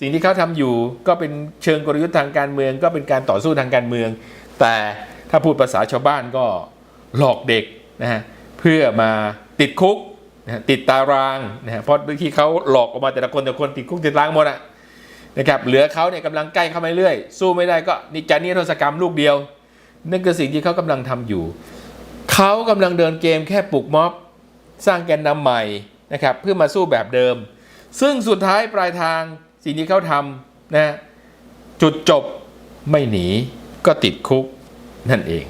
สิ่งที่เขาทำอยู่ก็เป็นเชิงกลยุทธ์ทางการเมือง ก็เป็นการต่อสู้ทางการเมือง แต่ถ้าพูดภาษาชาวบ้านก็หลอกเด็กนะฮะเพื่อมาติดคุกนะติดตารางนะฮะเพราะที่เขาหลอกออกมาแต่ละคนแต่ละคนติดคุกติดตารางหมดอะนะครับเหลือเขาเนี่ยกำลังใกล้เข้ามาเรื่อยสู้ไม่ได้ก็นิจานิโทษกรรมลูกเดียว นั่นคือสิ่งที่เขากำลังทำอยู่เขากำลังเดินเกมแค่ปลุกม็อบสร้างแกนนำใหม่นะครับเพื่อมาสู้แบบเดิม ซึ่งสุดท้ายปลายทาง สิ่งที่เขาทำนะจุดจบไม่หนีก็ติดคุกนั่นเอง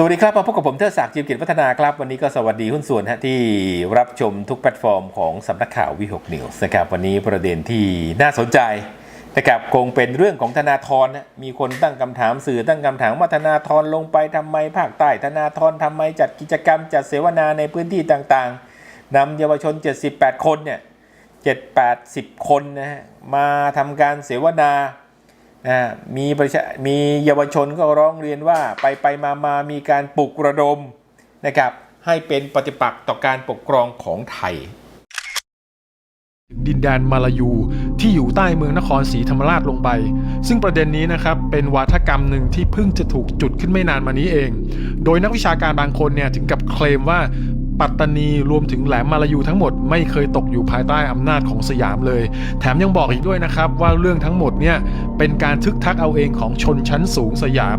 สวัสดีครับมาพบกับผมเทอศักดิ์จิมกิจพัฒนาครับ วันนี้ก็สวัสดีหุ้นส่วนฮะที่รับชมทุกแพลตฟอร์มของสำนักข่าววิหกนิวส์นะครับ วันนี้ประเด็นที่น่าสนใจ นะครับคงเป็นเรื่องของธนาธรนะมีคนตั้งคำถามสื่อตั้งคำถามว่าธนาธรลงไปทำไมภาคใต้ธนาธรทำไมจัดกิจกรรมจัดเสวนาในพื้นที่ต่างๆนำเยาวชน 78 คนเนี่ย7 80คนนะฮะมาทำการเสวนานะมีประชามีเยาวชนก็ร้องเรียนว่าไปไปมามามีการปลุกระดมนะครับให้เป็นปฏิปักษ์ต่อการปกครองของไทย ดินแดนมาลายูที่อยู่ใต้เมืองนครศรีธรรมราชลงไป ซึ่งประเด็นนี้นะครับเป็นวาทกรรมหนึ่งที่เพิ่งจะถูกจุดขึ้นไม่นานมานี้เอง โดยนักวิชาการบางคนเนี่ยถึงกับเคลมว่า ปัตตานีรวมถึงแหลมมาลายูทั้งหมดไม่เคยตกอยู่ภายใต้อำนาจของสยามเลย แถมยังบอกอีกด้วยนะครับว่าเรื่องทั้งหมดเนี่ยเป็นการทึกทักเอาเองของชนชั้นสูงสยาม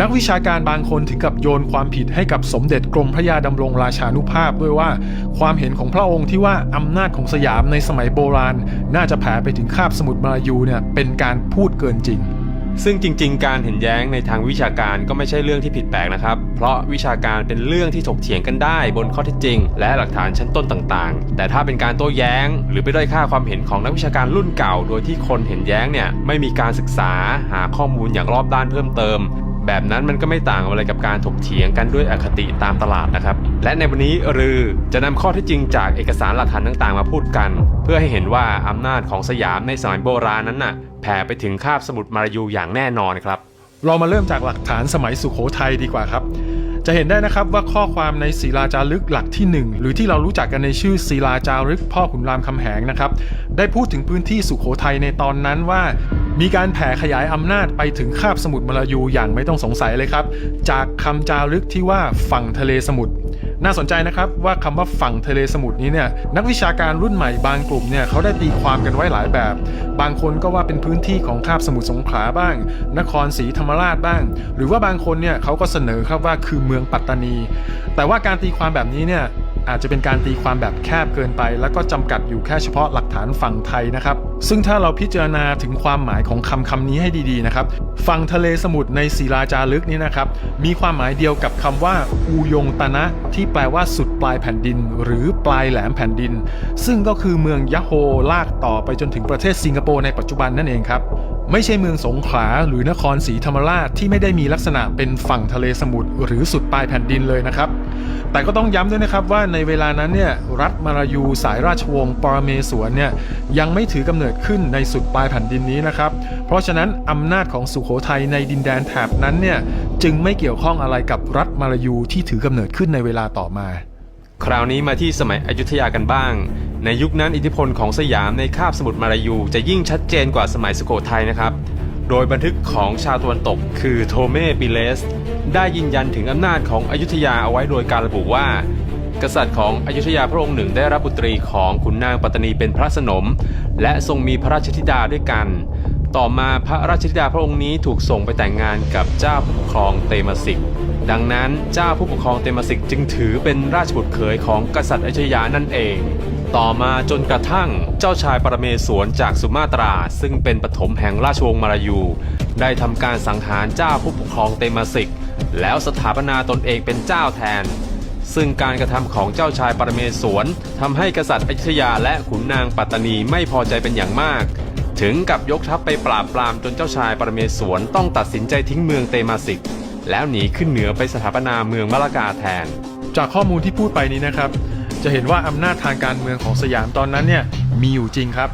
นักวิชาการบางคนถึงกับโยนความผิดให้กับสมเด็จกรมพระยาดำรงราชานุภาพด้วยว่า ความเห็นของพระองค์ที่ว่าอำนาจของสยามในสมัยโบราณ น่าจะแผ่ไปถึงคาบสมุทรมาลายูเนี่ยเป็นการพูดเกินจริง ซึ่งจริง ๆ การเห็นแย้งในทางวิชาการก็ไม่ใช่เรื่องที่ผิดแปลกนะครับ เพราะวิชาการเป็นเรื่องที่ถกเถียงกันได้บนข้อเท็จจริง และหลักฐานชั้นต้นต่างๆ แต่ถ้าเป็นการโต้แย้ง หรือไปด้อยค่าความเห็นของนักวิชาการรุ่นเก่า โดยที่คนเห็นแย้งเนี่ยไม่มีการศึกษาหาข้อมูลอย่างรอบด้านเพิ่มเติมแบบนั้นมันก็ไม่ต่างอะไรกับการถกเถียงกันด้วยอคติตามตลาดนะครับ และในวันนี้รือจะนำข้อเท็จจริงจากเอกสารหลักฐานต่างๆ มาพูดกัน เพื่อให้เห็นว่าอำนาจของสยามในสมัยโบราณนั้นน่ะ แผ่ไปถึงคาบสมุทรมาลายูอย่างแน่นอนครับ เรามาเริ่มจากหลักฐานสมัยสุขโขทัยดีกว่าครับ จะเห็นได้นะครับว่าข้อความในศิลาจารึกหลักที่ 1 หรือที่เรารู้จักกันในชื่อศิลาจารึกพ่อขุนรามคำแหงนะครับ ได้พูดถึงพื้นที่สุขโขทัยในตอนนั้นว่ามีการแผ่ขยายอำนาจไปถึงคาบสมุทรมาลายูอย่างไม่ต้องสงสัยเลยครับ จากคำจารึกที่ว่าฝั่งทะเลสมุทร น่าสนใจนะครับว่าคำว่าฝั่งทะเลสมุทรนี้เนี่ยนักวิชาการรุ่นใหม่บางกลุ่มเนี่ยเขาได้ตีความกันไว้หลายแบบ บางคนก็ว่าเป็นพื้นที่ของคาบสมุทรสงขลาบ้าง นครศรีธรรมราชบ้าง หรือว่าบางคนเนี่ยเขาก็เสนอครับว่าคือเมืองปัตตานี แต่ว่าการตีความแบบนี้เนี่ย อาจจะเป็นการตีความแบบแคบเกินไป แล้วก็จำกัดอยู่แค่เฉพาะหลักฐานฝั่งไทยนะครับ ซึ่งถ้าเราพิจารณาถึงความหมายของคำคำนี้ให้ดีๆนะครับ ฝั่งทะเลสมุทรในศิลาจารึกนี้นะครับ มีความหมายเดียวกับคำว่าอูยงตนะ ที่แปลว่าสุดปลายแผ่นดิน หรือปลายแหลมแผ่นดิน ซึ่งก็คือเมืองยะโฮลากต่อไปจนถึงประเทศสิงคโปร์ในปัจจุบันนั่นเองครับ ไม่ใช่เมืองสงขลาหรือนครศรีธรรมราชที่ไม่ได้มีลักษณะเป็นฝั่งทะเลสมุทรหรือสุดปลายแผ่นดินเลยนะครับ แต่ก็ต้องย้ำด้วยนะครับว่าในเวลานั้นเนี่ยรัฐมาลายูสายราชวงศ์ปรเมศวรเนี่ยยังไม่ถือกำเนิดขึ้นในสุดปลายแผ่นดินนี้นะครับ เพราะฉะนั้นอำนาจของสุโขทัยในดินแดนแถบนั้นเนี่ยจึงไม่เกี่ยวข้องอะไรกับรัฐมาลายูที่ถือกำเนิดขึ้นในเวลาต่อมา คราวนี้มาที่สมัยอยุธยากันบ้าง ในยุคนั้นอิทธิพลของสยามในคาบสมุทรมาลายูจะยิ่งชัดเจนกว่าสมัยสุโขทัยนะครับ โดยบันทึกของชาวตะวันตก คือโทเมปิเลส ได้ยืนยันถึงอำนาจของอยุธยาเอาไว้โดยการระบุว่า กษัตริย์ของอยุธยาพระองค์หนึ่งได้รับบุตรีของขุนนางปัตตานีเป็นพระสนม และทรงมีพระราชธิดาด้วยกัน ต่อมาพระราชธิดาพระองค์นี้ถูกส่งไปแต่งงานกับเจ้าผู้ปกครองเตมาสิกดังนั้นเจ้าผู้ปกครองเตมาสิกจึงถือเป็นราชบุตรเขยของกษัตริย์อยุธยานั่นเอง ต่อมาจนกระทั่งเจ้าชายปรเมศวรจากสุมาตรา ซึ่งเป็นปฐมแห่งราชวงศ์มาลายู ได้ทำการสังหารเจ้าผู้ปกครองเตมาสิก แล้วสถาปนาตนเองเป็นเจ้าแทน ซึ่งการกระทำของเจ้าชายปรเมศวรทำให้กษัตริย์อยุธยาและขุนนางปัตตานีไม่พอใจเป็นอย่างมาก ถึงกับยกทัพไปปราบปรามจนเจ้าชายปรเมศวรต้องตัดสินใจทิ้งเมืองเตมาสิก แล้วหนีขึ้นเหนือไปสถาปนาเมืองมะละกาแทน จากข้อมูลที่พูดไปนี้นะครับ จะเห็นว่าอำนาจทางการเมืองของสยามตอนนั้นเนี่ยมีอยู่จริงครับ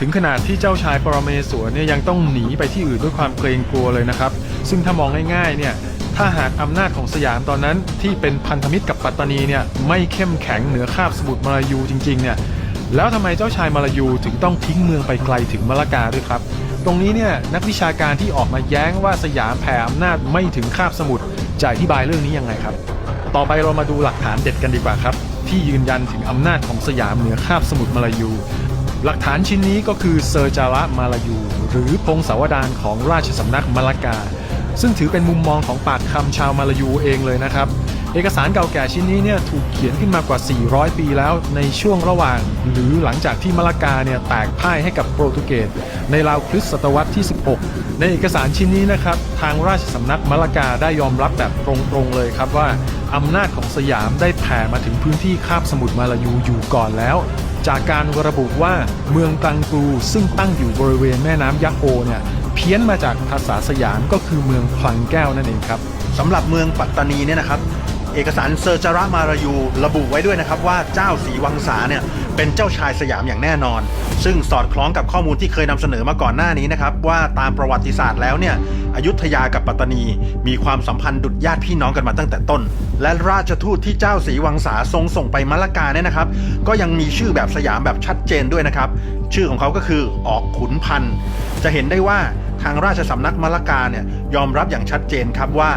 ถึงขนาดที่เจ้าชายปรเมศวรเนี่ยยังต้องหนีไปที่อื่นด้วยความเกรงกลัวเลยนะครับ ซึ่งถ้ามองง่ายๆเนี่ยถ้าหากอำนาจของสยามตอนนั้นที่เป็นพันธมิตรกับปัตตานีเนี่ยไม่เข้มแข็งเหนือคาบสมุทรมาลายูจริงๆเนี่ยแล้วทำไมเจ้าชายมาลายูถึงต้องทิ้งเมืองไปไกลถึงมะละกาด้วยครับ ตรงนี้เนี่ยนักวิชาการที่ออกมาแย้งว่าสยามแผ่อำนาจไม่ถึงคาบสมุทรจะอธิบายเรื่องนี้ยังไงครับ ต่อไปเรามาดูหลักฐานเด็ดกันดีกว่าครับ ที่ยืนยันถึงอำนาจของสยามเหนือคาบสมุทรมาลายู หลักฐานชิ้นนี้ก็คือเซอร์จาระมาลายู หรือพงศาวดารของราชสำนักมาลากา ซึ่งถือเป็นมุมมองของปากคำชาวมาลายูเองเลยนะครับ เอกสารเก่าแก่ชิ้นนี้เนี่ยถูกเขียนขึ้นมากว่า 400 ปีแล้วในช่วงระหว่าง หรือหลังจากที่มะละกาเนี่ยแตกพ่ายให้กับโปรตุเกสในราวคริสตศตวรรษที่ 16 ในเอกสารชิ้นนี้นะครับทางราชสำนักมะละกาได้ยอมรับแบบตรงๆเลยครับว่าอำนาจของสยามได้แผ่มาถึงพื้นที่คาบสมุทรมาลายูอยู่ก่อนแล้ว จากการระบุว่าเมืองตังกูซึ่งตั้งอยู่บริเวณแม่น้ำยะโฮเนี่ยเพี้ยนมาจากภาษาสยามก็คือเมืองคลังแก้วนั่นเองครับสำหรับเมืองปัตตานีเนี่ยนะครับ เอกสารเซอร์จาระมารายูระบุไว้ด้วยนะครับว่าเจ้าสีวังสาเนี่ยเป็นเจ้าชายสยามอย่างแน่นอน ซึ่งสอดคล้องกับข้อมูลที่เคยนำเสนอมาก่อนหน้านี้นะครับว่าตามประวัติศาสตร์แล้วเนี่ยอยุธยากับปัตตานี มีความสัมพันธ์ดุจญาติพี่น้องกันมาตั้งแต่ต้น และราชทูตที่เจ้าสีวังสาทรงส่งไปมะละกาเนี่ยนะครับ ก็ยังมีชื่อแบบสยามแบบชัดเจนด้วยนะครับ ชื่อของเขาก็คือออกขุนพันธ์จะเห็นได้ว่าางราชสำนักมะละกาเนี่ยยอมรับอย่างชัดเจนครับว่า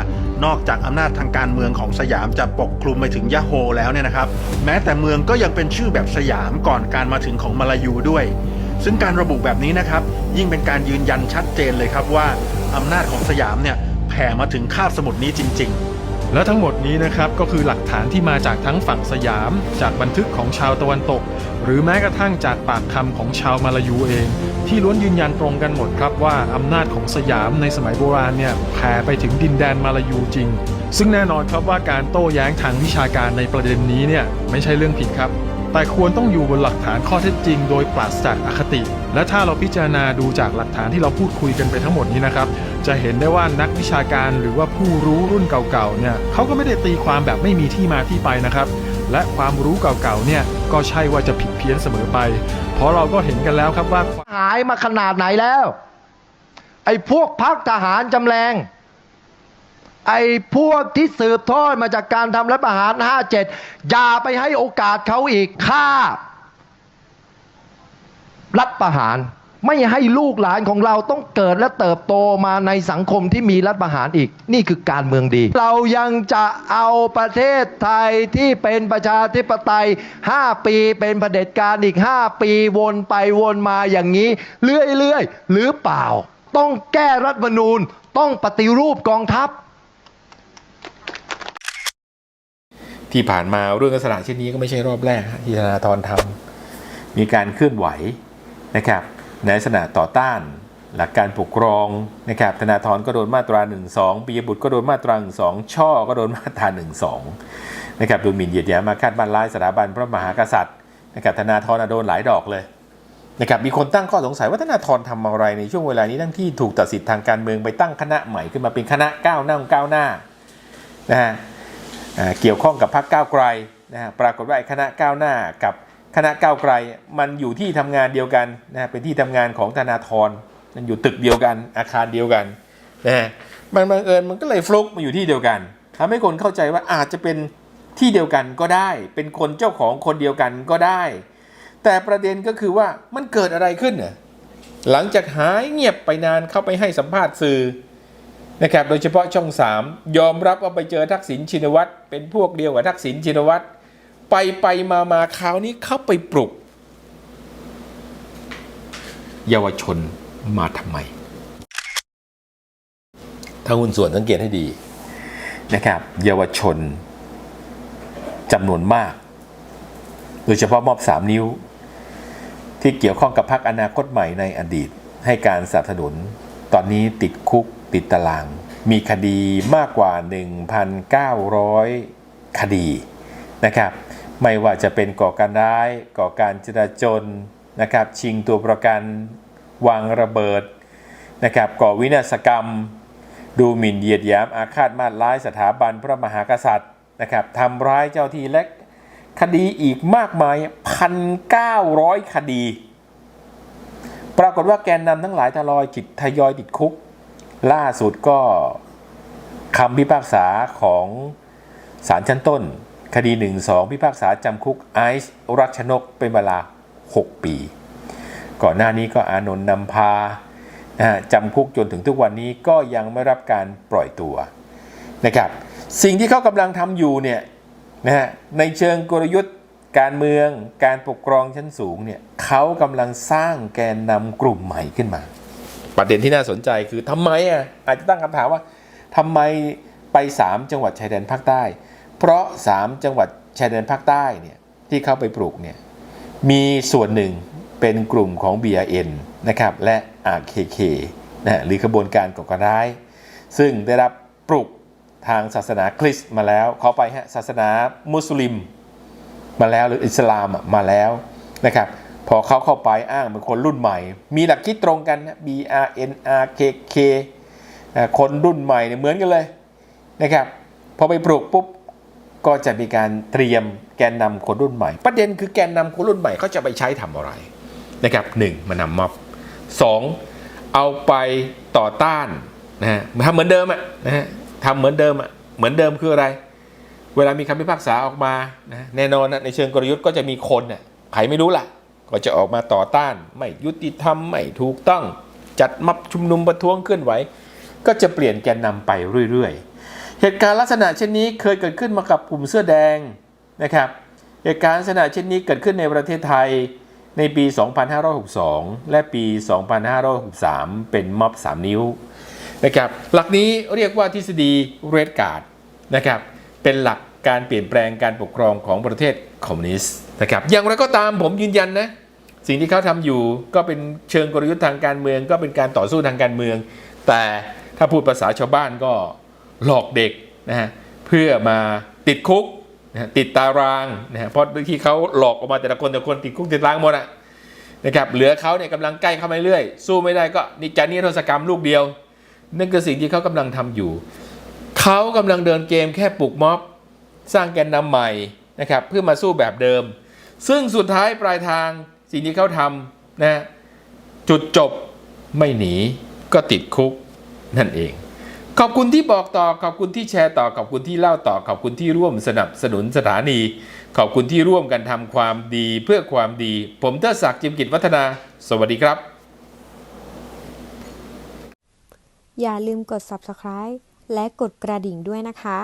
นอกจากอำนาจทางการเมืองของสยามจะปกคลุมไปถึงยะโฮแล้วเนี่ยนะครับ แม้แต่เมืองก็ยังเป็นชื่อแบบสยามก่อนการมาถึงของมาลายูด้วย ซึ่งการระบุแบบนี้นะครับ ยิ่งเป็นการยืนยันชัดเจนเลยครับว่าอำนาจของสยามเนี่ยแผ่มาถึงคาบสมุทรนี้จริง ๆและทั้งหมดนี้นะครับก็คือหลักฐานที่มาจากทั้งฝั่งสยาม จากบันทึกของชาวตะวันตก หรือแม้กระทั่งจากปากคำของชาวมาลายูเอง ที่ล้วนยืนยันตรงกันหมดครับว่าอำนาจของสยามในสมัยโบราณเนี่ยแผ่ไปถึงดินแดนมาลายูจริง ซึ่งแน่นอนครับว่าการโต้แย้งทางวิชาการในประเด็นนี้เนี่ยไม่ใช่เรื่องผิดครับแต่ควรต้องอยู่บนหลักฐานข้อเท็จจริงโดยปราศจากอคติ และถ้าเราพิจารณาดูจากหลักฐานที่เราพูดคุยกันไปทั้งหมดนี้นะครับ จะเห็นได้ว่านักวิชาการหรือว่าผู้รู้รุ่นเก่าๆเนี่ยเขาก็ไม่ได้ตีความแบบไม่มีที่มาที่ไปนะครับ และความรู้เก่าๆเนี่ยก็ใช่ว่าจะผิดเพี้ยนเสมอไป เพราะเราก็เห็นกันแล้วครับว่า หายมาขนาดไหนแล้ว ไอ้พวกพักทหารจำแรง ไอ้พวกที่สืบทอดมาจากการทำรัฐประหาร 57 อย่าไปให้โอกาสเขาอีกฆ่า รัฐประหาร ไม่ให้ลูกหลานของเราต้องเกิดและเติบโตมาในสังคมที่มีรัฐประหารอีก นี่คือการเมืองดี เรายังจะเอาประเทศไทยที่เป็นประชาธิปไตย 5 ปีเป็นเผด็จการอีก 5 ปีวนไปวนมาอย่างนี้ เรื่อยๆ หรือเปล่า ต้องแก้รัฐมนูญต้องปฏิรูปกองทัพ ที่ผ่านมาเรื่องลักษณะเช่นนี้ก็ไม่ใช่รอบแรกที่ธนาธรทำมีการเคลื่อนไหวนะครับ ในลักษณะต่อต้าน หลักการปกครองนะครับธนาธรก็โดนมาตรา 1 2ปิยบุตรก็โดนมาตรา 1 2 ช่อก็โดนมาตรา 1 2นะครับดูหมิ่นเหยียดหยามมาคาดบันร้ายสถาบันพระมหากษัตริย์นะครับธนาธรโดนหลายดอกเลยนะครับมีคนตั้งข้อสงสัยว่าธนาธรทำอะไรในช่วงเวลานี้ทั้งที่ถูกตัดสิทธิ์ทางการเมืองไปตั้งคณะใหม่ขึ้นมาเป็นคณะก้าวหน้าก้าวหน้านะฮะเกี่ยวข้องกับพรรคก้าวไกลนะฮะปรากฏว่าไอ้คณะก้าวหน้ากับ คณะก้าวไกลมันอยู่ที่ทำงานเดียวกันนะเป็นที่ทำงานของธนาธรมันอยู่ตึกเดียวกันอาคารเดียวกันนะฮะมันบังเอิญมันก็เลยฟลุกมาอยู่ที่เดียวกันทำให้คนเข้าใจว่าอาจจะเป็นที่เดียวกันก็ได้ เป็นคนเจ้าของคนเดียวกันก็ได้ แต่ประเด็นก็คือว่ามันเกิดอะไรขึ้นน่ะหลังจากหายเงียบไปนานเข้าไปให้สัมภาษณ์สื่อนะครับโดยเฉพาะช่อง 3 ยอมรับว่าไปเจอทักษิณชินวัตรเป็นพวกเดียวกับทักษิณชินวัตร ไปไปมามาคราวนี้เข้าไปปลุก เยาวชนมาทำไม ถ้าหุ้นส่วนสังเกตให้ดีนะครับ เยาวชนจำนวนมาก โดยเฉพาะมอบสามนิ้ว ที่เกี่ยวข้องกับพรรคอนาคตใหม่ในอดีต ให้การสนับสนุน ตอนนี้ติดคุกติดตาราง มีคดีมากกว่า 1,900 คดีนะครับ ไม่ว่าจะเป็นก่อการร้าย ก่อการจราจนนะครับ ชิงตัวประกัน วางระเบิดนะครับ ก่อวินาศกรรม ดูหมิ่นเหยียดหยามอาฆาตมาตร้ายสถาบันพระมหากษัตริย์นะครับทำร้ายเจ้าที่และคดีอีกมากมาย 1,900 คดี ปรากฏว่าแกนนำทั้งหลายทยอยจิตทยอยติดคุก ล่าสุดก็คำพิพากษาของศาลชั้นต้น คดี 1 2 พิพากษาจำคุกไอซ์รัชนกเป็นเวลา 6 ปี ก่อนหน้านี้ก็อานนท์นำพาจำคุกจนถึงทุกวันนี้ก็ยังไม่รับการปล่อยตัวนะครับสิ่งที่เขากำลังทำอยู่เนี่ยนะฮะในเชิงกลยุทธ์การเมืองการปกครองชั้นสูงเนี่ยเขากำลังสร้างแกนนำกลุ่มใหม่ขึ้นมา ประเด็นที่น่าสนใจคือทำไมอะอาจจะตั้งคำถามว่าทำไมไป 3 จังหวัดชายแดนภาคใต้ เพราะ 3 จังหวัดชายแดนภาคใต้เนี่ยที่เข้าไปปลูกเนี่ยมีส่วนหนึ่งเป็นกลุ่มของ BRN นะครับและ RKK นะฮะหรือขบวนการก่อการร้าย ซึ่งได้รับปลุกทางศาสนาคริสต์มาแล้วเขอไปฮะศาสนามุสลิม มาแล้วหรืออิสลามอะมาแล้วนะครับพอเขาเข้าไปอ้างเป็นคนรุ่นใหม่ มีหลักคิดตรงกันนะ B R N R K K อ่าคนรุ่นใหม่เนี่ยเหมือนกันเลยนะครับพอไปปลูกปุ๊บ ก็จะมีการเตรียมแกนนำคนรุ่นใหม่ ประเด็นคือแกนนำคนรุ่นใหม่เขาจะไปใช้ทำอะไรนะครับหนึ่งมานำม็อบสองเอาไปต่อต้านนะฮะทำเหมือนเดิมอะนะฮะทำเหมือนเดิมอะเหมือนเดิมคืออะไร เวลามีคำพิพากษาออกมานะแน่นอนนะในเชิงกลยุทธ์ก็จะมีคนน่ะใครไม่รู้ล่ะ ก็จะออกมาต่อต้าน ไม่ยุติธรรมไม่ถูกต้องจัดมับชุมนุมประท้วงเคลื่อนไหว ก็จะเปลี่ยนแกนนำไปเรื่อยๆ เหตุการณ์ลักษณะเช่นนี้เคยเกิดขึ้นมากับกลุ่มเสื้อแดงนะครับ เหตุการณ์ลักษณะเช่นนี้เกิดขึ้นในประเทศไทยในปี 2562 และปี 2563 เป็นม็อบ 3 นิ้วนะครับหลักนี้เรียกว่าทฤษฎีเรดการ์ดนะครับเป็นหลักการเปลี่ยนแปลงการปกครองของประเทศคอมมิวนิสต์นะครับอย่างไรก็ตามผมยืนยันนะสิ่งที่เขาทำอยู่ก็เป็นเชิงกลยุทธ์ทางการเมือง ก็เป็นการต่อสู้ทางการเมือง แต่ถ้าพูดภาษาชาวบ้านก็ หลอกเด็กนะฮะเพื่อมาติดคุกนะะติดตารางนะฮะเพราะที่เขาหลอกออกมาแต่ละคนแต่ละคนติดคุกติดตารางหมดอะนะครับเหลือเขาเนี่ยกำลังใกล้เข้ามาเรื่อยสู้ไม่ได้ก็นิจานิโทษกรรมลูกเดียวนั่นคือสิ่งที่เขากำลังทำอยู่เขากำลังเดินเกมแค่ปลุกม็อบสร้างแกนนำใหม่นะครับเพื่อมาสู้แบบเดิม ซึ่งสุดท้ายปลายทางสิ่งที่เขาทำนะจุดจบไม่หนีก็ติดคุกนั่นเอง ขอบคุณที่บอกต่อ ขอบคุณที่แชร์ต่อ ขอบคุณที่เล่าต่อ ขอบคุณที่ร่วมสนับสนุนสถานี ขอบคุณที่ร่วมกันทำความดีเพื่อความดี ผมเทดศักดิ์จิมกิจวัฒนา สวัสดีครับ อย่าลืมกด subscribe และกดกระดิ่งด้วยนะคะ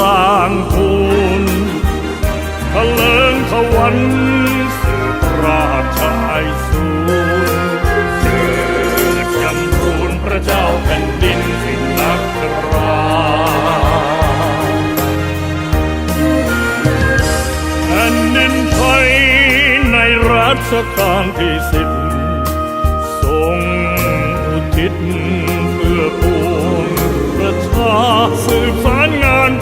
รวรางคูณทะเลิงทวันสืบราชายสูรเจิดจำทูลพระเจ้าแผ่นดินสิงนักราแผ่นดินไทยในรัชกาลที่สิบทรงอุทิศเพื่อปวงประชาสืบสาน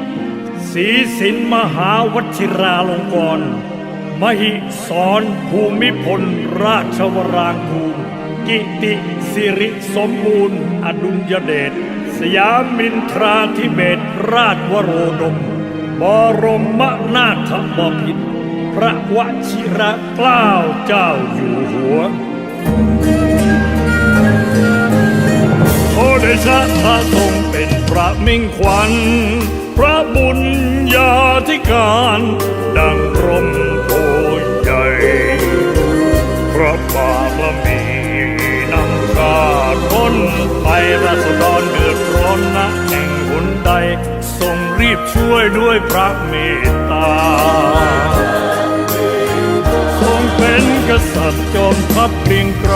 ศีสินมหาวชิราลงกรณ์มหิสรภูมิพล ราชวรางคูลกิติสิริสมบูรณ์ อดุลยเดชสยามินทราธิเบศราชวโรดม บรมนาถบพิตรพระวชิระเกล้าเจ้าอยู่หัวโอเดชะพระทรงเป็นพระมิ่งขวัญ พระบุญญาธิการดังร่มโพใหญ่พระบารมีนำชาติพ้นไปราษฎรเดือดร้อนนะแห่งหนใดทรงรีบช่วยด้วยพระเมตตาทรงเป็นกษัตริย์จอมทัพเกรียงไกร